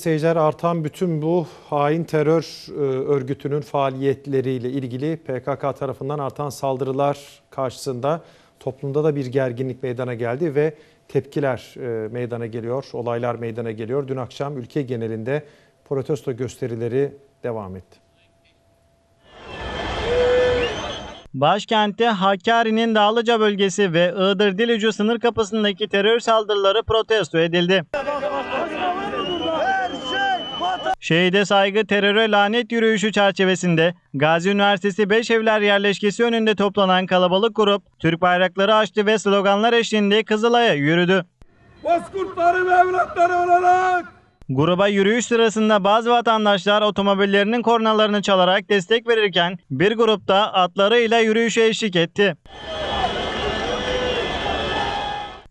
Seyirciler artan bütün bu hain terör e, örgütünün faaliyetleriyle ilgili PKK tarafından artan saldırılar karşısında toplumda da bir gerginlik meydana geldi ve tepkiler e, meydana geliyor, olaylar meydana geliyor. Dün akşam ülke genelinde protesto gösterileri devam etti. Başkentte Hakkari'nin Dağlıca bölgesi ve Iğdır Dilucu sınır kapısındaki terör saldırıları protesto edildi. Şehide saygı teröre lanet yürüyüşü çerçevesinde Gazi Üniversitesi Beşevler yerleşkesi önünde toplanan kalabalık grup Türk bayrakları açtı ve sloganlar eşliğinde Kızılay'a yürüdü. Bozkurtların evlatları olarak Gruba yürüyüş sırasında bazı vatandaşlar otomobillerinin kornalarını çalarak destek verirken bir grupta atlarıyla yürüyüşe eşlik etti.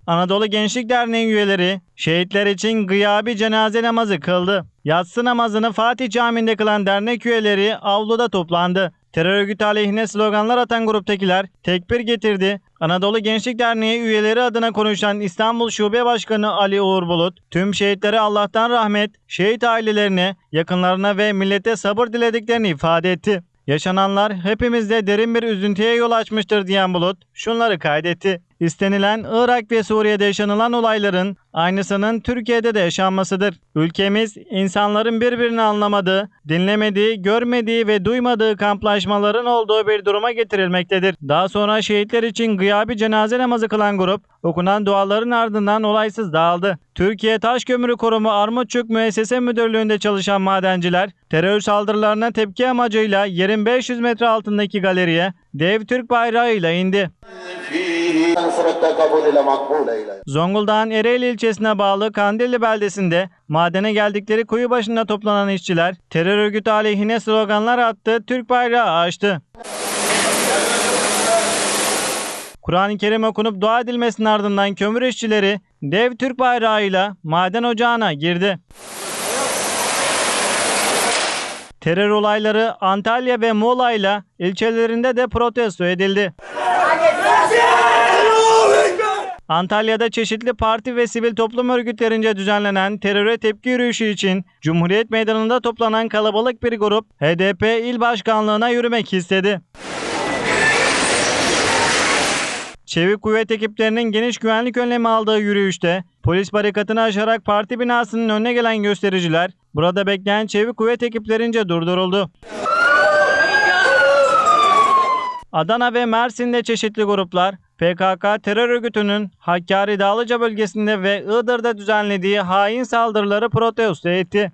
Anadolu Gençlik Derneği üyeleri şehitler için gıyabi cenaze namazı kıldı. Yatsı namazını Fatih Camii'nde kılan dernek üyeleri avluda toplandı. Terör örgütü aleyhine sloganlar atan gruptakiler tekbir getirdi. Anadolu Gençlik Derneği üyeleri adına konuşan İstanbul Şube Başkanı Ali Uğur Bulut, tüm şehitlere Allah'tan rahmet, şehit ailelerine, yakınlarına ve millete sabır dilediklerini ifade etti. Yaşananlar hepimizde derin bir üzüntüye yol açmıştır diyen Bulut şunları kaydetti. İstenilen Irak ve Suriye'de yaşanılan olayların aynısının Türkiye'de de yaşanmasıdır. Ülkemiz insanların birbirini anlamadığı, dinlemediği, görmediği ve duymadığı kamplaşmaların olduğu bir duruma getirilmektedir. Daha sonra şehitler için gıyabi cenaze namazı kılan grup okunan duaların ardından olaysız dağıldı. Türkiye Taş Kömürü Kurumu Armutçuk Müessese Müdürlüğü'nde çalışan madenciler terör saldırılarına tepki amacıyla yerin 500 metre altındaki galeriye dev Türk bayrağıyla indi. Zonguldak'ın Ereğli ilçesine bağlı Kandilli beldesinde madene geldikleri kuyu başında toplanan işçiler terör örgütü aleyhine sloganlar attı, Türk bayrağı açtı. Kur'an-ı Kerim okunup dua edilmesinin ardından kömür işçileri dev Türk bayrağıyla maden ocağına girdi. Terör olayları Antalya ve Muğla ile ilçelerinde de protesto edildi. Antalya'da çeşitli parti ve sivil toplum örgütlerince düzenlenen teröre tepki yürüyüşü için Cumhuriyet Meydanı'nda toplanan kalabalık bir grup HDP il başkanlığına yürümek istedi. Çevik kuvvet ekiplerinin geniş güvenlik önlemi aldığı yürüyüşte polis barikatını aşarak parti binasının önüne gelen göstericiler burada bekleyen çevik kuvvet ekiplerince durduruldu. Adana ve Mersin'de çeşitli gruplar PKK terör örgütünün Hakkari Dağlıca bölgesinde ve Iğdır'da düzenlediği hain saldırıları protesto etti.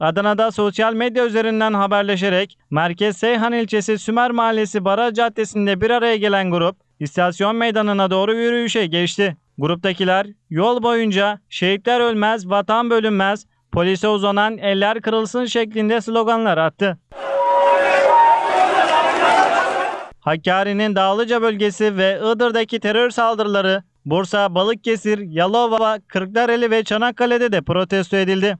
Adana'da sosyal medya üzerinden haberleşerek Merkez Seyhan ilçesi Sümer Mahallesi Baraj Caddesi'nde bir araya gelen grup istasyon meydanına doğru yürüyüşe geçti. Gruptakiler yol boyunca şehitler ölmez, vatan bölünmez, polise uzanan eller kırılsın şeklinde sloganlar attı. Hakkari'nin Dağlıca bölgesi ve Iğdır'daki terör saldırıları Bursa, Balıkesir, Yalova, Kırklareli ve Çanakkale'de de protesto edildi.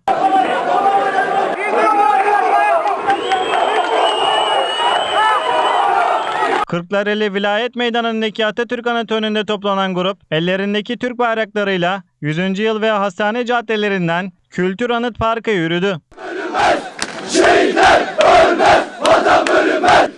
Kırklareli Vilayet Meydanı'ndaki Atatürk Anıtı önünde toplanan grup ellerindeki Türk bayraklarıyla 100. yıl ve hastane caddelerinden Kültür Anıt Park'a yürüdü. Şehitler ölmez, vatan bölünmez